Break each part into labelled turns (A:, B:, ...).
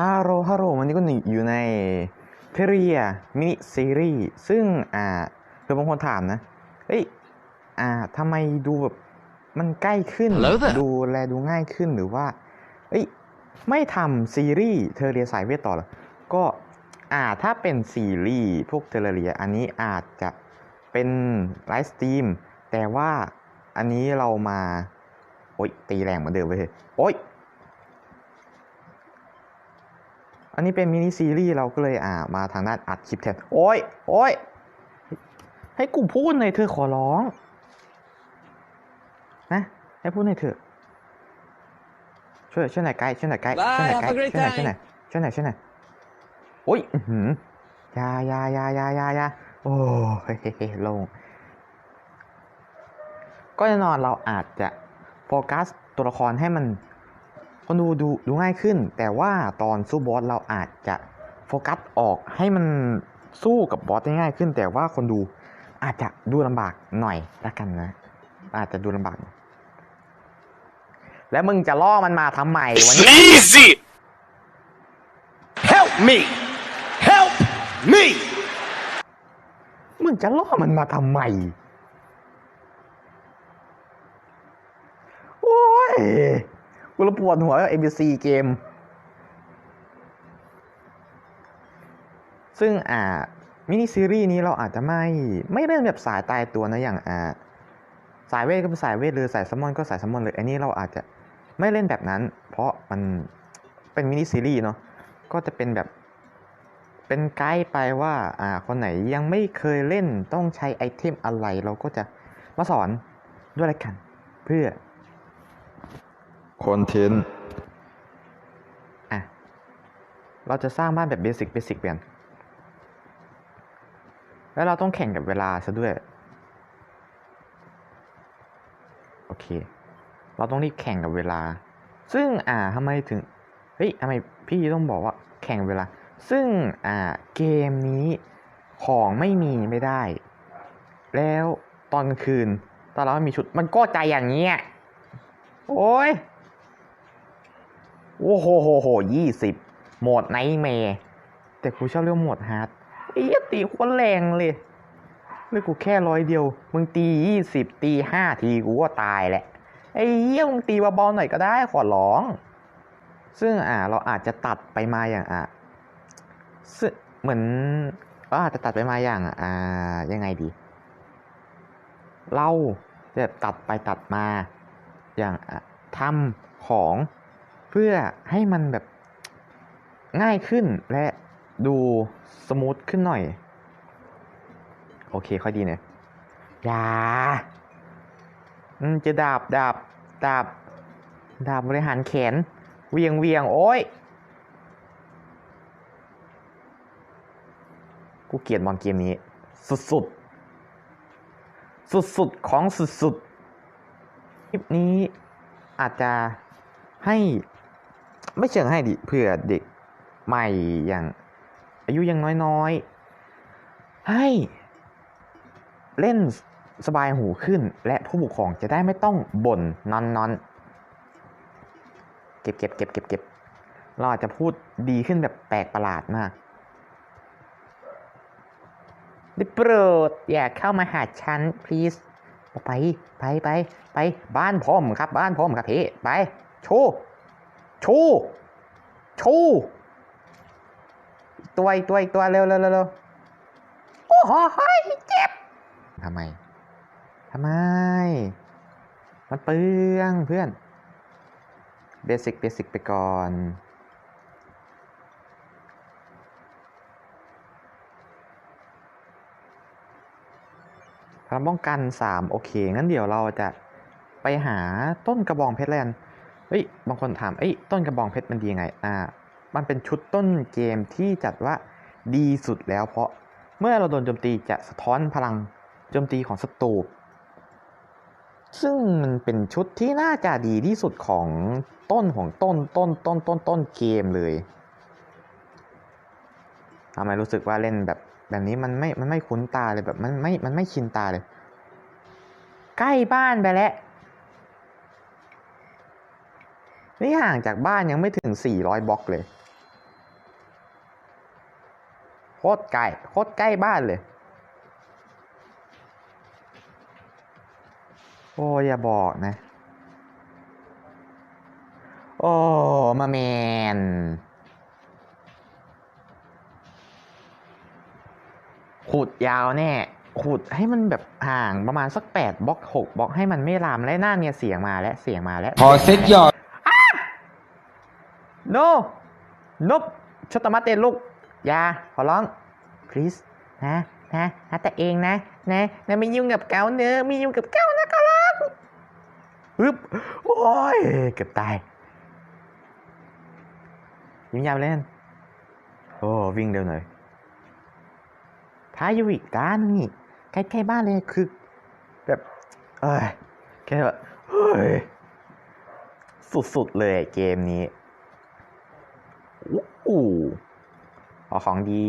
A: ฮัลโหลฮัลโหลวันนี้ก็อยู่ในเทเรียมินิซีรีส์ซึ่งอ่าคือบางคนถามนะเฮ้ย อ่าทำไมดูแบบมันใกล้ขึ้น
B: Hello there
A: ดูแลดูง่ายขึ้นหรือว่า เอ้ย ไม่ทำซีรีส์เทเรียสายเวทต่อเหรอ ก็อ่าถ้าเป็นซีรีส์พวกเทเรีย อันนี้อาจจะเป็นไลฟ์สตรีม แต่ว่าอันนี้เรามา โอ๊ย ตีแรงเหมือนเดิมเลยโอ๊ย อันนี้เป็นมินิซีรีส์เราก็เลยอ่ามาทางด้านอัดคลิปแทน โอ้ย โอ้ย ให้กูพูดหน่อยเธอะขอร้อง นะ ให้พูดหน่อยเถอะ ช่วยช่วยหน่อยไกด์ช่วยหน่อยไกด์
B: Bye,
A: ช่วยหน่อยไก
B: have a
A: ด์
B: great
A: ช่วยหน่อยช่วยหน่อยช่วยหน่อยช่วยหน่อยโอ้ยอื้อหือยายายายายายาโอ้เฮ้เฮ้โล่งก็แน่นอนเราอาจจะโฟกัสตัวละครให้มัน คนดูดูดูง่ายขึ้น แต่ว่าตอนสู้บอสเราอาจจะโฟกัสออกให้มันสู้กับบอสได้ง่ายขึ้น แต่ว่าคนดูอาจจะดูลำบากหน่อยละกันนะ อาจจะดูลำบากหน่อยแล้วมึงจะล่อมันมาทำไมวันนี้
B: Easy! Help me! Help me!
A: มึงจะล่อมันมาทำไมโอ้ย กูระปวดหัว ABC เกม ซึ่งอ่ามินิซีรีส์นี้เราอาจจะไม่ไม่เล่นแบบสายตายตัวนะอย่างอ่าสายเวทก็เป็นสายเวทเลยสายซัมมอนก็สายซัมมอนเลยอันนี้เราอาจจะไม่เล่นแบบนั้น เพราะมันเป็นมินิซีรีส์เนาะก็จะเป็นแบบเป็นไกด์ไปว่าอ่าคนไหนยังไม่เคยเล่นต้องใช้ไอเทมอะไรเราก็จะมาสอนด้วยกัน เพื่อ
C: คอนเทนต์
A: อะเราจะสร้างบ้านแบบเบสิกเบสิกเปลี่ยนแล้วเราต้องแข่งกับเวลาซะด้วย โอเค เราต้องรีบแข่งกับเวลา ซึ่งอ่าทำไมถึง เฮ้ยทำไมพี่ต้องบอกว่าแข่งเวลา ซึ่งอ่าเกมนี้ของไม่มีไม่ได้ แล้วตอนกลางคืนตอนเราไม่มีชุดมันก็ใจอย่างเงี้ย โอ้ย โอ้โหโหโหยี่สิบโหมดไนท์แมร์แต่กูชอบเรื่องโหมดฮาร์ดไอ้ตีโคนแรงเลยเลยกูแค่ร้อยเดียว มึงตียี่สิบตีห้าทีกูก็ตายแหละไอ้เหี้ยมึงตีเบาๆหน่อยก็ได้ขอร้อง ซึ่งอ่าเราอาจจะตัดไปมาอย่างอะซึ่งเหมือนเราอาจจะตัดไปมาอย่างอ่ายังไงดี เราจะตัดไปตัดมาอย่างทำของ เพื่อให้มันแบบง่ายขึ้นและดูสมูทขึ้นหน่อย โอเค ค่อยดีเนี่ยอย่าจะดาบดาบดาบดาบบริหารแขน เวียงเวียงโอ้ยกูเกลียดมอนเกมนี้ สุดๆสุดๆของสุดๆคลิปนี้อาจจะให้ ไม่เชิงให้ดิเผื่อเด็กใหม่อย่าง อายุยังน้อยๆ ให้เล่นสบายหูขึ้น และผู้ปกครองจะได้ไม่ต้องบ่นนอนนอนเก็บเก็บเก็บเก็บเก็บเราอาจจะพูดดีขึ้นแบบแปลกประหลาดมากได้โปรดอย่าเข้ามาหาฉัน please ไปไปไปไป บ้านผมครับ บ้านผมครับพี่ ไป โชว์ ชว์โชว์อีกตัวอีกตัวอีกตัวเร็วเร็วเร็วเร็วโอ้โหเจ็บทำไมทำไม มันเปลืองเพื่อน เบสิกเบสิกไปก่อนพลังป้องกัน 3 โอเค งั้นเดี๋ยวเราจะไปหาต้นกระบองเพชรแลน เฮ้ย บางคนถามเอ้ย ต้นกระบองเพชรมันดียังไง อ่า มันเป็นชุดต้นเกมที่จัดว่าดีสุดแล้วเพราะเมื่อเราโดนโจมตีจะสะท้อนพลังโจมตีของศัตรู ซึ่งมันเป็นชุดที่น่าจะดีที่สุดของต้นของต้นต้นต้นต้นต้นเกมเลยทำไมรู้สึกว่าเล่นแบบแบบนี้มันไม่ มันไม่คุ้นตาเลยแบบมันไม่ มันไม่ชินตาเลย ใกล้บ้านไปแล้ว นี่ห่างจากบ้านยังไม่ถึง 400 บล็อกเลย โคตรใกล้โคตรใกล้บ้านเลย โอ้อย่าบอกนะ โอ้ มาแมนขุดยาวแน่ขุดให้มันแบบห่างประมาณสักแปดบล็อกหกบล็อกให้มันไม่ลามและหน้าเนี่ยเสียงมาแล้วเสียงมาแล้ว
B: ขอเซ็ตยอด
A: no นบชตมาเตลูกอย่าขอร้อง please นะนะนะแต่เองนะนะนะไม่ยุ่งกับเกาเนื้อไม่ยุ่งกับเกานะขอร้องฮึบโอ้ยเกือบตายยิ้มยาวเล่นโอ้วิ่งเร็วหน่อยพายุอีกด้านนึงนี่ใกล้ๆบ้านเลยคือ แบบเอ้ยแค่แบบเฮ้ยสุดๆเลยเกมนี้ อู้ขอของดี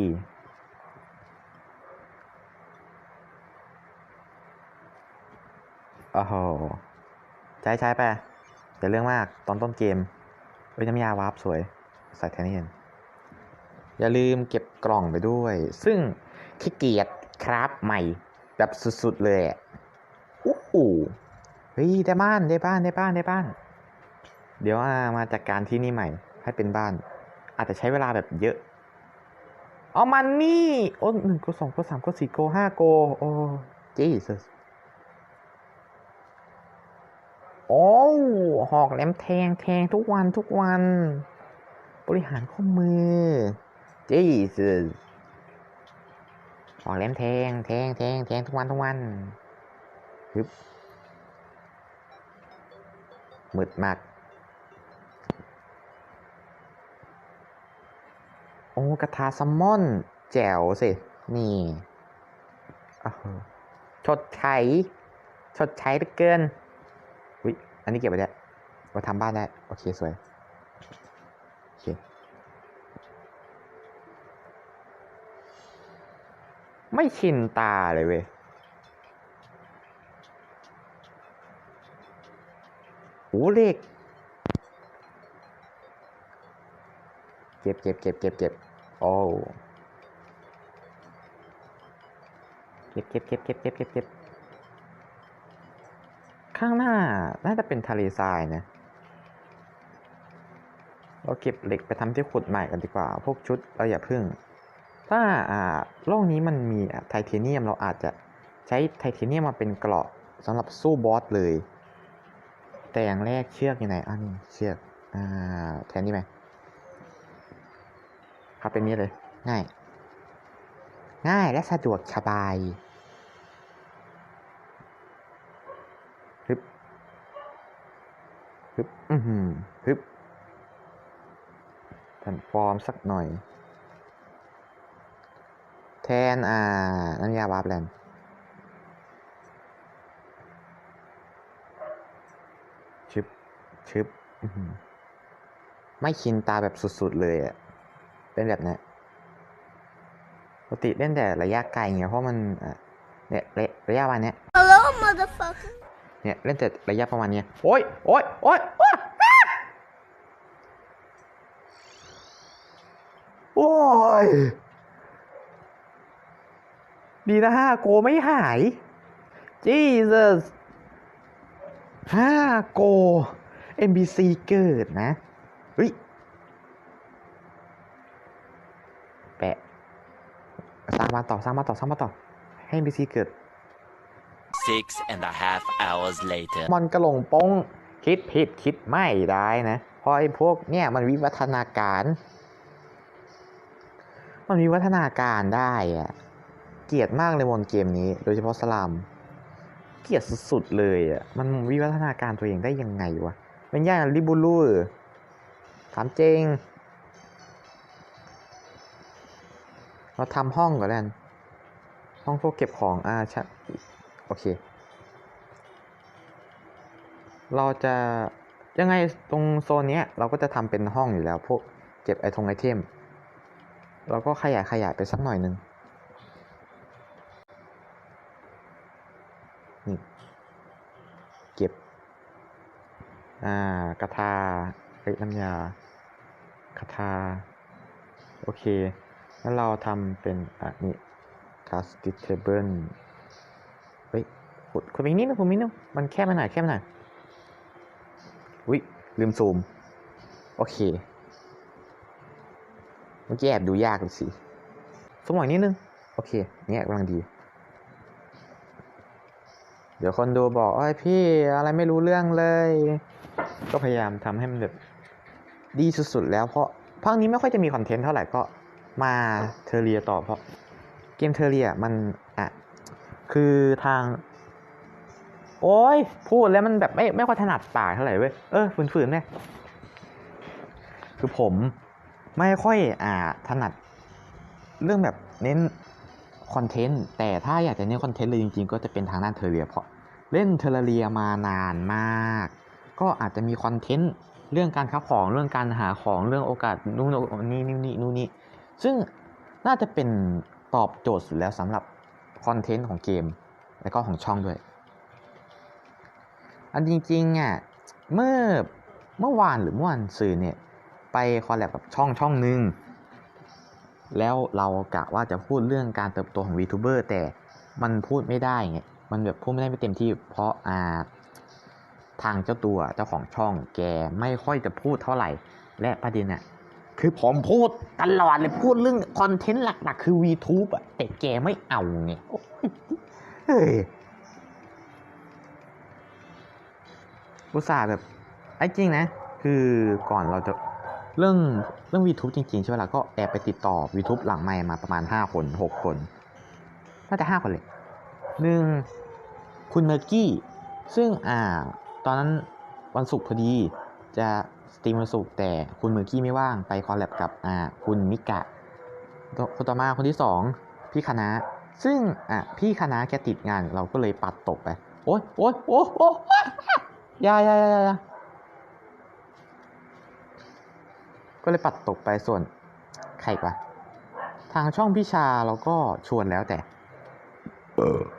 A: โอ้โห ใช้ใช้ไปแต่เรื่องมากตอนต้นเกมเอ้ยน้ำยาวาร์ปสวย ใส่แทนนี่อย่าลืมเก็บกล่องไปด้วย ซึ่งขี้เกียจครับใหม่ แบบสุดๆเลยอะอู้หูเฮ้ยได้บ้านได้บ้านได้บ้านได้บ้าน เดี๋ยวอามาจัดกการที่นี่ใหม่ให้เป็นบ้าน อาจจะใช้เวลาแบบเยอะ เอามันนี่ โอ้หนึ่งโกสองโกสามโกสี่โกห้าโก โอ้จีสโอ้หอกแหลมแทงแทงทุกวันทุกวัน บริหารข้อมือจีสหอกแหลมแทงแทงแทงแทงทุกวันทุกวันฮึบมืดมาก โอ้กระทาซัมอนแจ๋วสิ นี่ชดใช้ ชดใช้เหลือเกินวิอันนี้เก็บไว้ได้ไว้ทำบ้านได้ โอเค สวย โอเค ไม่ชินตาเลยเว้ยโอ้เลข เก็บเก็บเก็บเก็บเก็บโอ้เก็บเก็บเก็บเก็บเก็บเก็บเก็บข้างหน้าน่าจะเป็นทะเลทรายนะเราเก็บเหล็กไปทำที่ขุดใหม่กันดีกว่า พวกชุดเราอย่าพึ่ง ถ้าอ่าโลกนี้มันมีไทเทเนียมเราอาจจะใช้ไทเทเนียมมาเป็นเกราะสำหรับสู้บอสเลย แต่อย่างแรกเชือกอยู่ไหนอันนี้เชือกอ่าแทนนี่ไหม ครับเป็นนี้เลย ง่าย ง่ายและสะดวกสบายฮึบฮึบอือหือฮึบแผ่นฟอร์มสักหน่อย แทน อ่าน้ำยาวาร์ปแลนชึบชึบอื้อหือไม่ชินตาแบบสุด ๆ เลยอะ เป็นแบบเนี้ยปกติเล่นแต่ระยะไกลไงเพราะมันอะเนี่ยระระยะประมาณเนี้ย
D: Hello, motherfucker.
A: เนี่ยเล่นแต่ระยะประมาณเนี้ยโอ้ยโอ้ยโอ้ยโอ้ยอ้าโอ้ยดีนะห้าโกไม่หาย Jesus ห้าโก NBC เกิดนะเฮ้ย แปะ ส ร้างมานต่อสร้างมานต่อสร้างมานต่อ ให้ NBC เกิด
E: Six and a half hours later.
A: มันกระหลงโป้งคิดผิดคิดไม่ได้นะเพราะไอ้พวกเนี่ยมันวิวัฒนาการ มันวิวัฒนาการได้อะเกลียดมากเลยมนเกมนี้ โดยเฉพาะสลาม เกลียดสุดๆเลยอะมันวิวัฒนาการตัวเองได้ยังไงวะเป็นย่างริบูลูถามจริง เราทำห้องก่อนแล้วกันห้องพวกเก็บของอ่าใช่โอเค เราจะยังไงตรงโซนเนี้ยเราก็จะทำเป็นห้องอยู่แล้ว พวกเก็บไอทงไอเทมเราก็ขยายขยายไปสักหน่อยหนึ่งนี่เก็บ อ่ากระทาเอ้ยน้ำยากระทา โอเค แล้วเราทำเป็นอันนี้ castable เฮ้ยกดกดไปอีกนิดนึงผมนิดนึงมันแคบไปหน่อยแคบไปหน่อยอุ้ยลืมซูม โอเค เมื่อกี้แอบดูยากเลยสิสมองนิดนึง โอเค เนี่ยกำลังดี เดี๋ยวคนดูบอกเอ้ยพี่อะไรไม่รู้เรื่องเลย ก็พยายามทำให้มันแบบดีสุดๆแล้วเพราะภาคนี้ไม่ค่อยจะมีคอนเทนต์เท่าไหร่ก็ มาเทเรียต่อเพราะเกมเทเรียมันอะคือทาง โอ้ยพูดแล้วมันแบบไม่ไม่ค่อยถนัดปากเท่าไหร่เว้ยเออฝืนๆเนี่ยคือผมไม่ค่อยอ่าถนัด เรื่องแบบเน้นคอนเทนต์แต่ถ้าอยากจะเน้นคอนเทนต์เลยจริงๆ ก็จะเป็นทางด้านเทเรียเพราะเล่นเทเรียมานานมาก ก็อาจจะมีคอนเทนต์เรื่องการค้าของเรื่องการหาของเรื่องโอกาสนู่นนี่นี่นี่นู่นนี่ ซึ่งน่าจะเป็นตอบโจทย์สุดแล้วสำหรับคอนเทนต์ของเกม และก็ของช่องด้วย อันจริงๆอะเมื่อเมื่อวานหรือเมื่อวานสื่อเนี่ย ไปคอลแลบกับช่องช่องหนึ่งแล้วเรากะว่าจะพูดเรื่องการเติบโตของ VTuber แต่มันพูดไม่ได้ไงมันแบบพูดไม่ได้ไม่เต็มที่ เพราะอ่าทางเจ้าตัวเจ้าของช่องแกไม่ค่อยจะพูดเท่าไหร่ และประเด็นอะ คือผมพูดตลอดเลยพูดเรื่องคอนเทนต์หลักๆ คือ VTube อะแต่แกไม่เอาไงเฮ้ยอุตส่าห์แบบไอ้จริงนะ คือก่อนเราจะเรื่องเรื่อง VTube จริงๆ ใช่ไหมล่ะก็แอบไปติดต่อ VTube หลังไม่มาประมาณ 5 คน 6 คน น่าจะ 5 คนเลยหนึ่งคุณเมอร์กี้ ซึ่งอ่า ตอนนั้นวันศุกร์พอดีจะ สตรีมวันศุกร์แต่คุณเมอร์กี้ไม่ว่างไปคอลแลบกับอ่าคุณมิกะคนต่อมาคนที่สองพี่คณะ ซึ่งอะพี่คณะแกติดงานเราก็เลยปัดตกไป โอ๊ยโอ๊ยโอ๊ยโอ๊ยยายายายาก็เลยปัดตกไปส่วนใครวะทางช่องพี่ชาเราก็ชวนแล้วแต่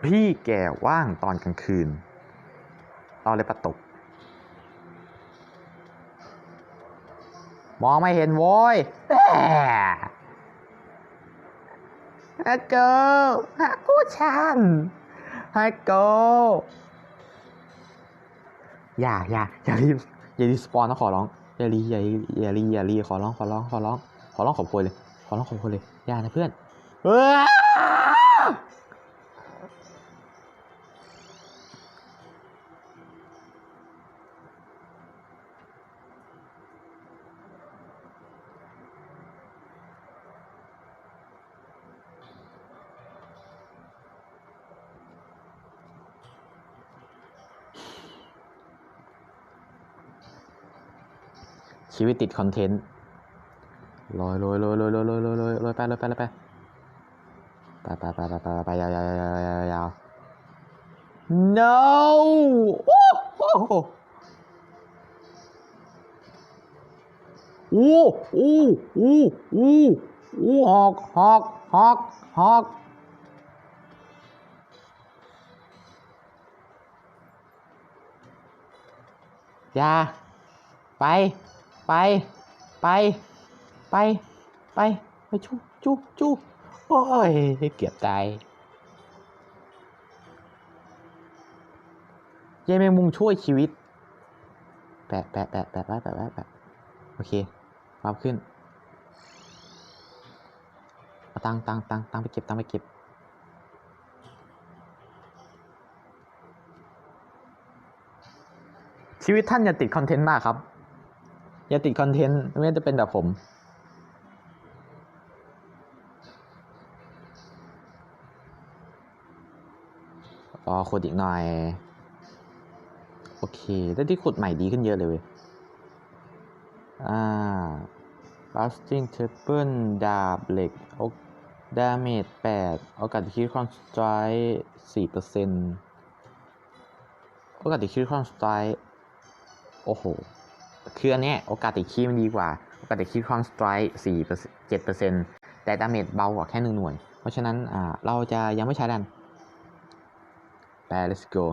A: พี่แกว่างตอนกลางคืน เราเลยปัดตก มองไม่เห็นโว้ยฮักโกฮักกูชันฮักโกอย่าอย่าอย่ารีบอย่ารีบสปอนนะขอร้องอย่ารีอย่ารีอย่ารีอย่ารีขอร้องขอร้องขอร้องขอร้องขอบคุณเลยขอร้องขอบคุณเลยอย่านะเพื่อนเออ ชีวิตติดคอนเทนต์ลอยลอยลอยลอยลอยลอยลอยลอยลอยไปลอยไปลอยไปไปไปไปไปไปไปยาวยาวยาวยาวยาว no โอ้โหโอ้โอ้โอ้โอ้โอ้หอกหอกหอกหอกอย่าไป ไปไปไปไปไปจุจุจุโอ้ยเกือบตายยายแมงมุมช่วยชีวิต แปะแปะแปะแปะแปะแปะแปะโอเคความขึ้นเอาตังตังตังตังไปเก็บตังไปเก็บชีวิตท่านอย่าติดคอนเทนต์มากครับ อย่าติดคอนเทนต์ไม่ว่าจะเป็นแบบผมรอขุดอีกหน่อย โอเคแล้วที่ขุดใหม่ดีขึ้นเยอะเลยเว้ย อ่า Rusting Table ดาบเหล็กโอดาเมจแปดโอกาสที่คิดความสไตร์สี่เปอร์เซ็นต์โอกาสที่คิดความสไตร์โอ้โห คืออันเนี้ยโอกาสติดคีย์มันดีกว่า โอกาสติดคีย์คอนสไตร์สี่เปอร์เจ็ดเปอร์เซ็นต์แต่ดาเมจเบากว่าแค่หนึ่งหน่วย เพราะฉะนั้นอ่าเราจะยังไม่ใช้ดันไป let's go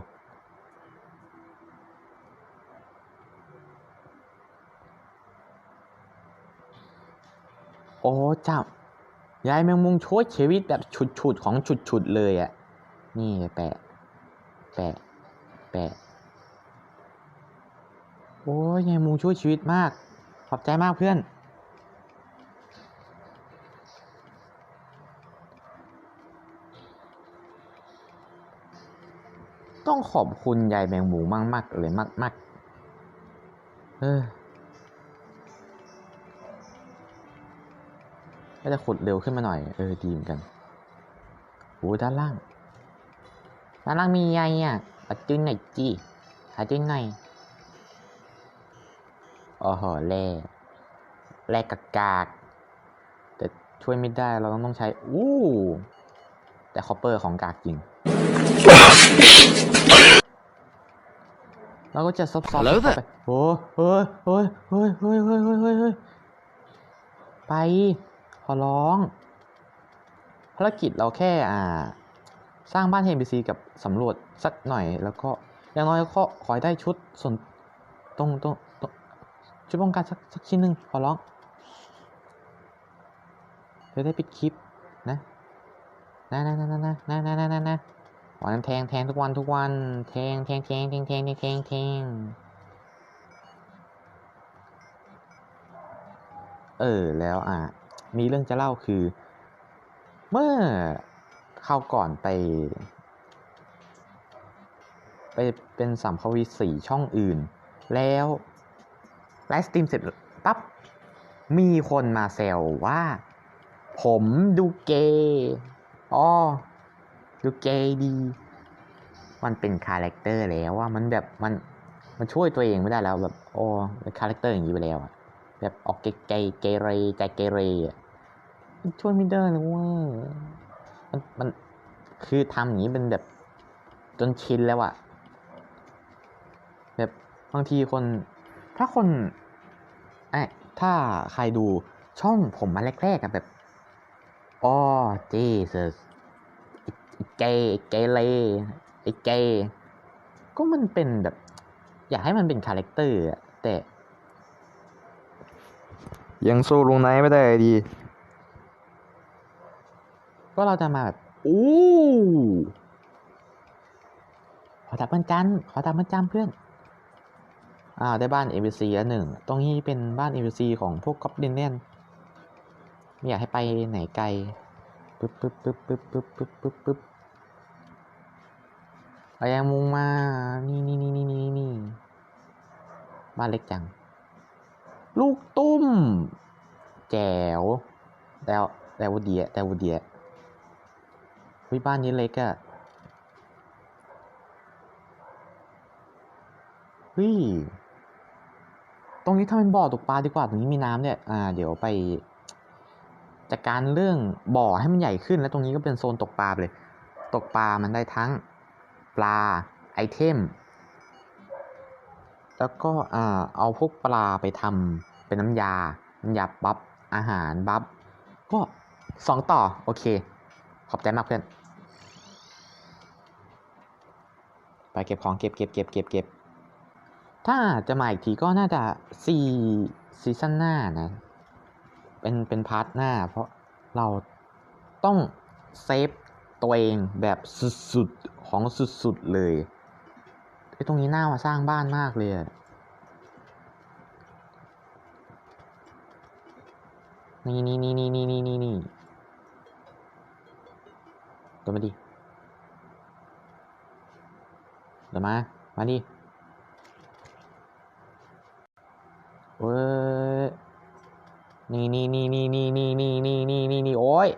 A: โอ้จับยายแมงมุมช่วยชีวิตแบบฉุดๆ ของฉุดๆ เลยอะ่ะ นี่แปะ แปะ แปะ โอ้ยยายมงมุมช่วยชีวิตมาก ขอบใจมากเพื่อน ต้องขอบคุณยายแมงมุมมาก ๆ เลยมาก ๆ เออก็จะขุดเร็วขึ้นมาหน่อย เออ ดีเหมือนกันโอ้ด้านล่าง ด้านล่างมีอะไรอะปัดจุนหน่อยจีหาจุนหน่อย โอ้โหแร่แร่กากากๆแต่ช่วยไม่ได้เราต้องใช้ อู้ แต่คอปเปอร์ของกากจริง เราก็จะซบซอบ
B: Hello
A: ไป
B: there
A: โอ้เฮ้ยเฮ้ยเฮ้ยเฮ้ยเฮ้ยเฮ้ยเฮ้ยเฮ้ยไป ขอร้องภารกิจเราแค่อ่า สร้างบ้าน NPC กับสำรวจสักหน่อย แล้วก็อย่างน้อยก็ขอให้ได้ชุดส่วนตรงตรง ตรงชุดป้องกันสักสักชิ้นหนึ่งขอร้องจะได้ปิดคลิปนะนะนะนะนะนะนะนะนะนะนะขอน้ำแทงแทงทุกวันทุกวันแทงแทงแทงแทงแทงแทงแทงแทงเออแล้วอะมีเรื่องจะเล่าคือ เมื่อคราก่อนไป ไปเป็นสัมภวีสีช่องอื่น แล้ว ไลฟ์สตรีมเสร็จปั๊บมีคนมาแซวว่า ผมดูเกย์อ๋อดูเกย์ดี มันเป็นคาแรคเตอร์แล้วว่ามันแบบมันมันช่วยตัวเองไม่ได้แล้วแบบโอ้เป็นคาแรคเตอร์อย่างนี้ไปแล้วอะแบบออกเกย์เกย์เกเรใจเกเรอะช่วยไม่ได้เลยว่ามันมันคือทำอย่างนี้เป็นแบบจนชินแล้วอะแบบบางทีคน ถ้าคนไอ้ถ้าใครดูช่องผมมาแรกๆอะแบบอ๋อเจสเกย์เกเรไอ้เกย์ก็มันเป็นแบบ อยากให้มันเป็นคาแรคเตอร์อะแต่
C: ยังสู้ลุงไนท์ไม่ได้ดี
A: ก็เราจะมาแบบอู้ขอดับเบิลจันขอดับเบิลจันเพื่อน อ่าได้บ้าน NPC แล้วหนึ่งตรงนี้เป็นบ้าน NPC ของพวกก๊อบลินเน่นไม่อยากให้ไปไหนไกลปึ๊บปึ๊บปึ๊บปึ๊บปึ๊บปึ๊บปึ๊บปึ๊บเอายังมุงมา นี่นี่นี่นี่นี่นี่บ้านเล็กจัง ลูกตุ้ม แจ๋วแล้วแล้วเดียแล้วเดียวิบ้านนี้เล็กอะเฮ้ย ตรงนี้ทำเป็นบ่อตกปลาดีกว่าตรงนี้มีน้ำเนี่ยอ่าเดี๋ยวไปจัดการเรื่องบ่อให้มันใหญ่ขึ้น แล้วตรงนี้ก็เป็นโซนตกปลาเลย ตกปลามันได้ทั้งปลาไอเทม แล้วก็อ่าเอาพวกปลาไปทำเป็นน้ำยาน้ำยาบัฟอาหารบัฟก็สองต่อ โอเค ขอบใจมากเพื่อน ไปเก็บของเก็บเก็บเก็บเก็บเก็บ ถ้าจะมาอีกทีก็น่าจะซีซีซั่นหน้านะ เป็นเป็นพาร์ทหน้า เพราะเราต้องเซฟตัวเองแบบสุดๆ ของสุดๆ เลยไอ้ตรงนี้หน่ามาสร้างบ้านมากเลยอะนี่นี่นี่นี่นี่นี่นี่นี่เดี๋ยวมาดิเดี๋ยวมา มาดิ เว้ยนี่นี่นี่นี่นี่นี่นี่นี่นี่นี่นี่โอ้ย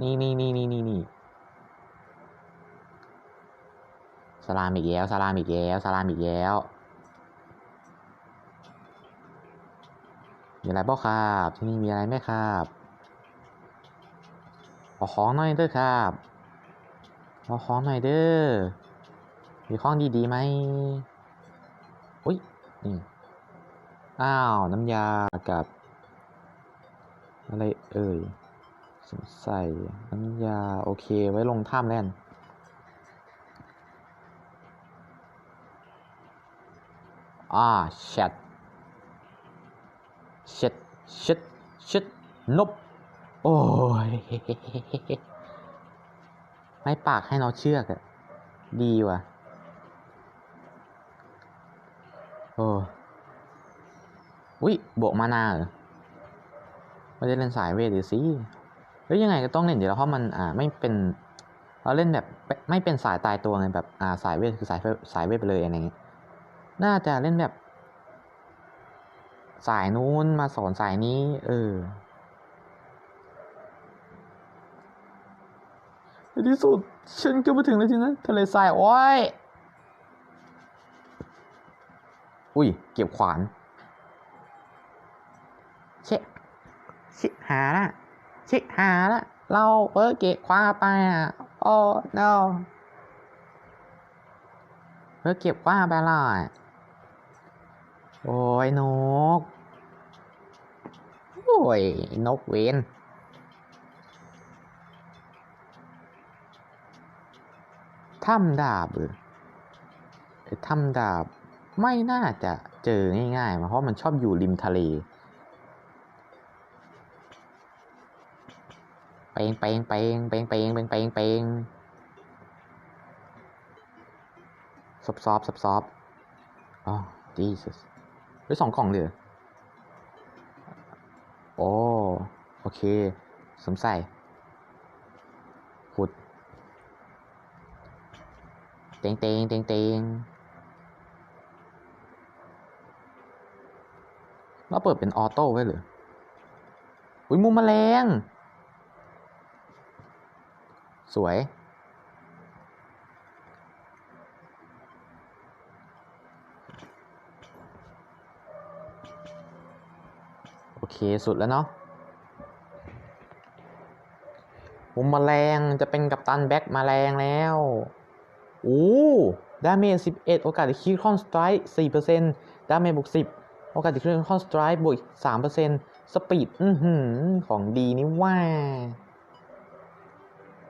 A: นี่นี่นี่นี่นี่นี่สลามอีกแล้วสลามอีกแล้วสลามอีกแล้วมีอะไรบ้างครับที่นี่มีอะไรไหมครับขอของหน่อยเด้อครับขอของหน่อยเด้อมีของดีๆไหมอุ้ยนี่ อ้าว น้ำยากับ อะไรเอ่ยสงสัยน้ำยา โอเค ไว้ลงถ้ำแล้วกันอ่าเช็ดเช็ดเช็ดเช็ดนบ โอ้ย ไม่ปากให้เราเชือกอะดีว่ะ โอ้ วิบวกมานาเหรอไม่ได้เล่นสายเวทหรือสิเฮ้ยยังไงก็ต้องเล่นเดี๋ยวแล้วเพราะมันอ่าไม่เป็นเราเล่นแบบไม่เป็นสายตายตัวไงแบบอ่าสายเวทคือสายสายเวทไปเลยอะไรเงี้ยน่าจะเล่นแบบ สายนู้นมาสอนสายนี้ เออในที่สุดฉันก็มาถึงแล้วทีนะทะเลทรายโอ้ย อุ้ย เก็บขวาน เชะชิหาละชิหาละ เราเปิดเก็บขวาไปอะโอ้ no เปิดเก็บขวาไปและโอ้ยนก โอ้ย นกเวนถ้ำดาบเออไอ้ถ้ำดาบไม่น่าจะเจอง่ายๆ เพราะมันชอบอยู่ริมทะเล ปงเปงเปงเปงเปงเปงเปงเปงซอบซอบซอบซอบอ๋อ Jesus ได้สองกล่องเลยเหรอโอ้โอเคสมใส่ขุดเตงเตงเตงเตงเราเปิดเป็นออโต้ไว้เหรออุ้ยมุมแมลง สวย โอเค สุดแล้วเนาะมุมแมลงจะเป็นกัปตันแบ็กมาแรงแล้ว โอ้ดาเมจ11 โอกาสที่คิดคอนสไตร์4%ดาเมจบวก10 โอกาสที่คิดคอนสไตร์บวก3%สปีด อือหือ ของดีนี่ว่า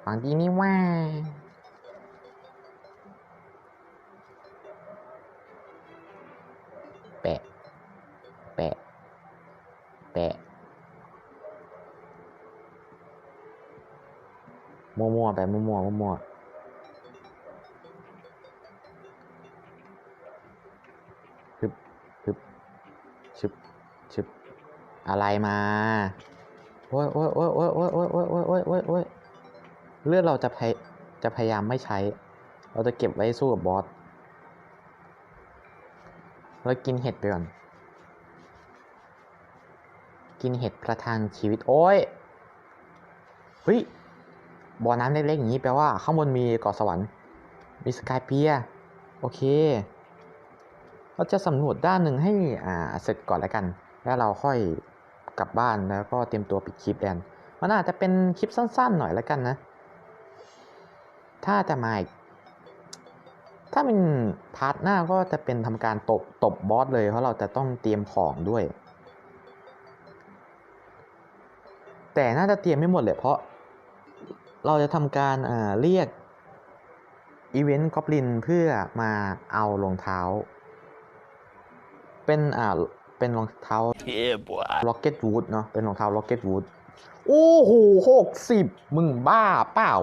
A: ของดีนี่ว่า แปะ แปะ แปะ มั่วๆไปมั่วๆมั่วๆฮึบฮึบชึบชึบอะไรมา โอ้ยโอ้ยโอ้ยโอ้ยโอ้ยโอ้ยโอ้ยโอ้ยโอ้ยโอ้ยโอ้ย เลือดเราจะพยจะพยายามไม่ใช้ เราจะเก็บไว้สู้กับบอสเรากินเห็ดไปก่อน กินเห็ดประทังชีวิต โอ้ยเฮ้ยบ่อน้ำเล็กๆอย่างนี้แปลว่า ข้างบนมีเกาะสวรรค์ มีสกายเปีย โอเค เราจะสำรวจด้านหนึ่งให้อ่าเสร็จก่อนแล้วกัน แล้วเราค่อยกลับบ้านแล้วก็เตรียมตัวปิดคลิปแดนมันอาจจะเป็นคลิปสั้นๆหน่อยแล้วกันนะ ถ้าจะมาอีกถ้าเป็นพาร์ทหน้าก็จะเป็นทำการตบตบบอสเลยเพราะเราจะต้องเตรียมของด้วย แต่น่าจะเตรียมไม่หมดเลยเพราะ เราจะทำการอ่าเรียกอีเวนต์กอบลินเพื่อมาเอารองเท้า เป็นอ่าเป็นรองเท้า
E: Yeah, boy.
A: Rocket Wood เนาะเป็นรองเท้า Rocket Wood โอ้โหหกสิบมึงบ้าเปล่า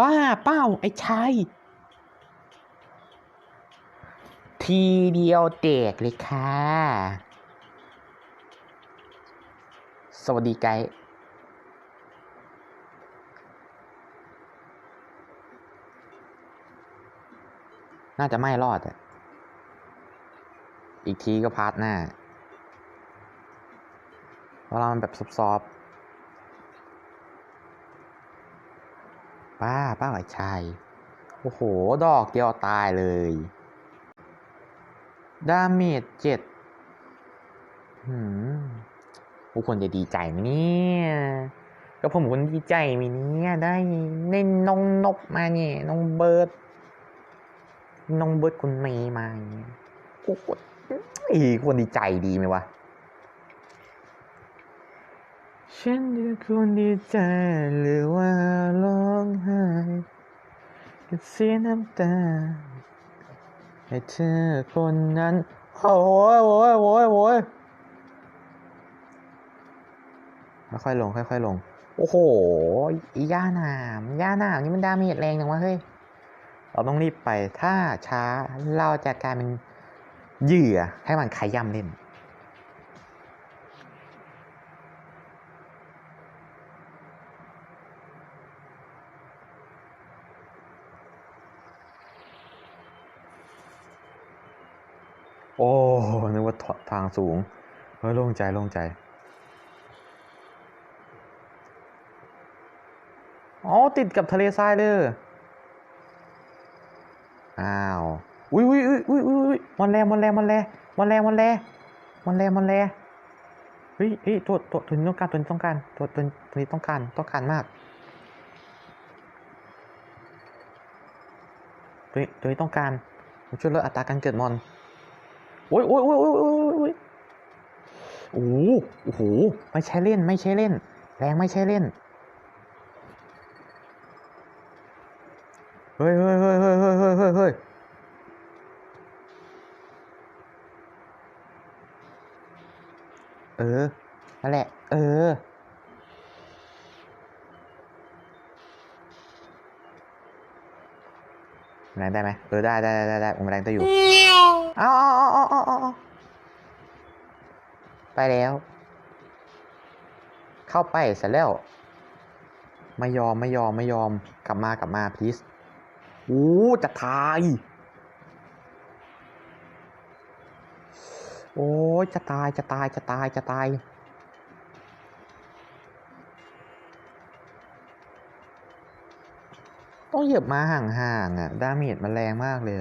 A: บ้าเปล่าไอ้ชายทีเดียวเด็กเลยค่ะ สวัสดีไกด์น่าจะไม่รอดอะอีกทีก็พาร์ทหน้าเพรามันแบบซอฟต์ๆ ป้า ป้าไหวชาย โอ้โห ดอกเดียวตายเลย ดาเมจเจ็ดหืมกูควรจะดีใจไหมเนี่ย ก็ผมควรดีใจไหมเนี่ย ได้ได้น้องนกมาเนี่ยน้องเบิร์ดน้องเบิร์ดคุณเมย์มาเนี่ยกูควรอีควรดีใจดีไหมวะ ฉันจะควรดีใจหรือว่าร้องไห้กับเสียน้ำตาให้เธอคนนั้น โอ้ยโอ้ยโอ้ยโอ้ยค่อยๆลง ค่อยๆลง โอ้โหอย่าหนามย่าหนามนี่มันดาเมจแรงจังวะเฮ้ย เราต้องรีบไป ถ้าช้าเราจะกลายเป็นเหยื่อให้มันขย่ำเล่น โอ้นึกว่าทางสูงเฮ้ยโล่งใจโล่งใจอ๋อติดกับทะเลทรายเลยอ้าวอุ้ยอุ้ยอุ้ยอุ้ยอุ้ยมันแรงมันแรงมันแรงมันแรงมันแรงมันแรงมันแรงเฮ้ยเฮ้ยตัวตัวตัวนี้ต้องการตัวนี้ต้องการตัวตัวตัวนี้ต้องการต้องการมากตัวนี้ตัวนี้ต้องการช่วยลดอัตราการเกิดมอน โอ้ยโอ้ยโอ้ยโอ้ยโอ้ยโอ้ยโอ้โหโอ้โหไม่ใช่เล่น ไม่ใช่เล่น แรงไม่ใช่เล่น เฮ้ยเฮ้ยเฮ้ยเฮ้ยเฮ้ยเฮ้ยเฮ้ยเฮ้ยเออนั่นแหละ เออ แรงได้ไหมเออได้ได้ได้ได้ได้ผมแรงได้อยู่เอาเอาเอาเอาเอาเอาเอาไปแล้ว เข้าไปเสร็จแล้ว ไม่ยอมไม่ยอมไม่ยอมกลับมากลับมาพีซโอ้จะตาย โอ้ยจะตายจะตายจะตายจะตาย ต้องเหยียบมาห่างๆอะ ดาเมจมันแรงมากเลย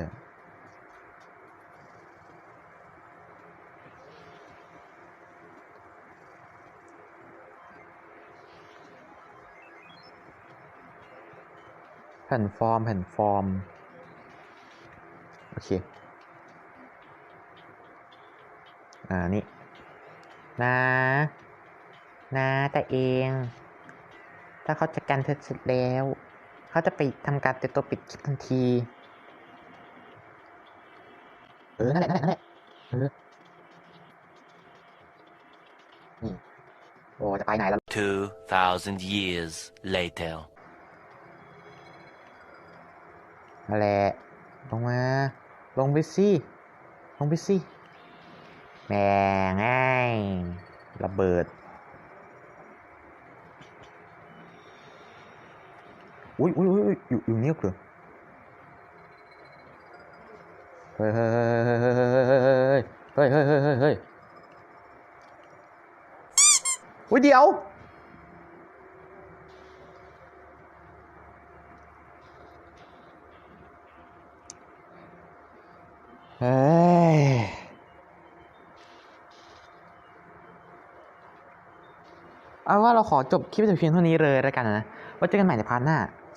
A: แผ่นฟอร์ม แผ่นฟอร์ม โอเค อ่า นี่ นะ นะแต่เอง ถ้าเขาจัดการเธอเสร็จแล้ว เขาจะไปทำการเตะตัวปิดคลิปทันที เออ นั่นแหละ นั่นแหละ นั่นแหละ เออ นี่ โอ้ จะไปไหนแล้ว
E: 2,000 years later.
A: นั่นแหละ ลงมา ลงไปสิ ลงไปสิ แม่ง่าย ระเบิด อุ้ยอุ้ยอุ้ยอยู่อยู่เนี่ยคือเฮ้ยเฮ้ยเฮ้ยเฮ้ยเฮ้ยเฮ้ยเฮ้ยอุ้ยเดี๋ยวเฮ้ยเอาว่าเราขอจบคลิปแต่เพียงเท่านี้เลยแล้วกันนะไว้เจอกันใหม่ในพาร์ทหน้า